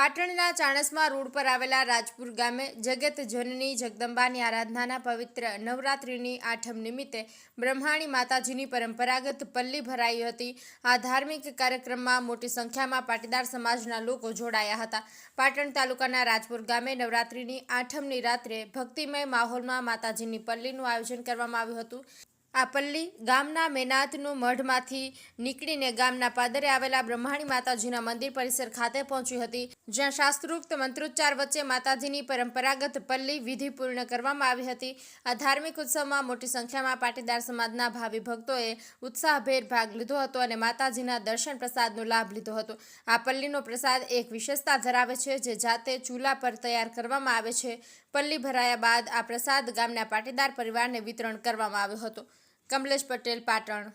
પાટણના ચાણસમાં રોડ પર આવેલા રાજપુર ગામે જગત જનની જગદંબાની આરાધનાના પવિત્ર નવરાત્રિની આઠમ નિમિત્તે બ્રહ્માણી માતાજીની પરંપરાગત પલ્લી ભરાઈ હતી. આ ધાર્મિક કાર્યક્રમમાં મોટી સંખ્યામાં પાટીદાર સમાજના લોકો જોડાયા હતા. પાટણ તાલુકાના રાજપુર ગામે નવરાત્રિની આઠમની રાત્રે ભક્તિમય માહોલમાં માતાજીની પલ્લીનું આયોજન કરવામાં આવ્યું હતું. આ પલ્લી ગામના મેનાથનું મઢમાંથી નીકળીને ગામના પાદરે આવેલા બ્રહ્માણી માતાજીના મંદિર પરિસર ખાતે પહોંચી હતી, જ્યાં શાસ્ત્રોક્ત મંત્રોચ્ચાર વચ્ચે માતાજીની પરંપરાગત પલ્લી વિધિ પૂર્ણ કરવામાં આવી હતી. આ ધાર્મિક ઉત્સવમાં મોટી સંખ્યામાં પાટીદાર સમાજના ભાવિ ભક્તોએ ઉત્સાહભેર ભાગ લીધો હતો અને માતાજીના દર્શન પ્રસાદનો લાભ લીધો હતો. આ પલ્લીનો પ્રસાદ એક વિશેષતા ધરાવે છે જે જાતે ચૂલા પર તૈયાર કરવામાં આવે છે. પલ્લી ભરાયા બાદ આ પ્રસાદ ગામના પાટીદાર પરિવારને વિતરણ કરવામાં આવ્યો હતો. કમલેશ પટેલ પાટણ.